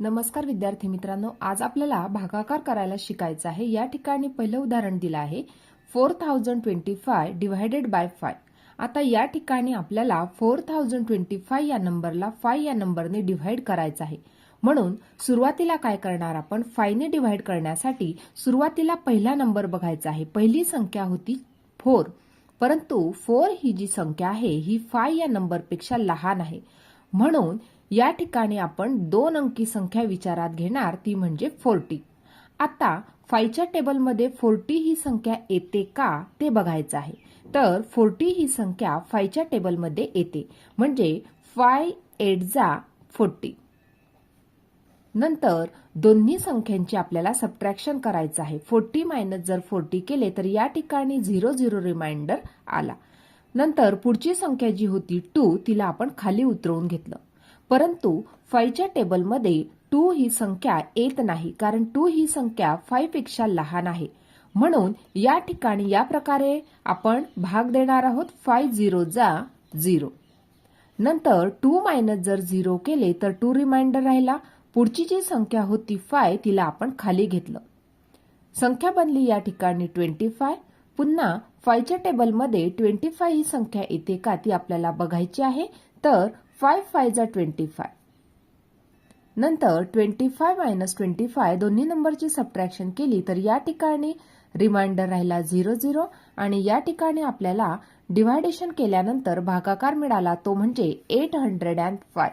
नमस्कार विद्यार्थी मित्रांनो आज आपल्याला भागाकार करायला शिकायचं आहे. या ठिकाणी पहिलं उदाहरण दिलं आहे. Four thousand twenty five divided by five. आता या ठिकाणी आपल्याला फोर थाउजंड ट्वेंटी फाय या नंबरला फाय या नंबरने डिव्हाइड करायचं आहे. म्हणून सुरुवातीला काय करणार आपण? फायने डिव्हाइड करण्यासाठी सुरुवातीला पहिला नंबर बघायचा आहे. पहिली संख्या होती फोर. परंतु फोर ही जी संख्या आहे ही फाय या नंबरपेक्षा लहान आहे. म्हणून या ठिकाणी आपण दोन अंकी संख्या विचारात घेणार ती म्हणजे फोर्टी. आता फायच्या टेबलमध्ये फोर्टी ही संख्या येते का ते बघायचं आहे. तर फोर्टी ही संख्या फायच्या टेबलमध्ये येते म्हणजे फाय एट जा फोर्टी. नंतर दोन्ही संख्यांची आपल्याला सबट्रॅक्शन करायचं आहे. फोर्टी मायनस जर फोर्टी केले तर या ठिकाणी झिरो झिरो रिमाइंडर आला. नंतर पुढची संख्या जी होती टू तिला आपण खाली उतरवून घेतलं. परंतु फायच्या टेबलमध्ये टू ही संख्या येत नाही कारण टू ही संख्या फायपेक्षा लहान आहे. म्हणून या ठिकाणी या प्रकारे आपण भाग देणार आहोत फाय झिरो जा झिरो नंतर टू मायनस जर झिरो केले तर टू रिमाइंडर राहिला. पुढची जी संख्या होती फाय तिला आपण खाली घेतलं. संख्या बनली या ठिकाणी ट्वेंटी फाय पुन्हा फायच्या टेबलमध्ये ट्वेंटी फाय ही संख्या येते का ती आपल्याला बघायची आहे. तर फाय फाय जा ट्वेंटी फाय. नंतर twenty five minus twenty five दोन्ही नंबरची सबट्रॅक्शन केली तर या ठिकाणी रिमाइंडर राहिला झिरो झिरो आणि या ठिकाणी आपल्याला डिव्हायडेशन केल्यानंतर भागाकार मिळाला तो म्हणजे एट हंड्रेड अँड फाय.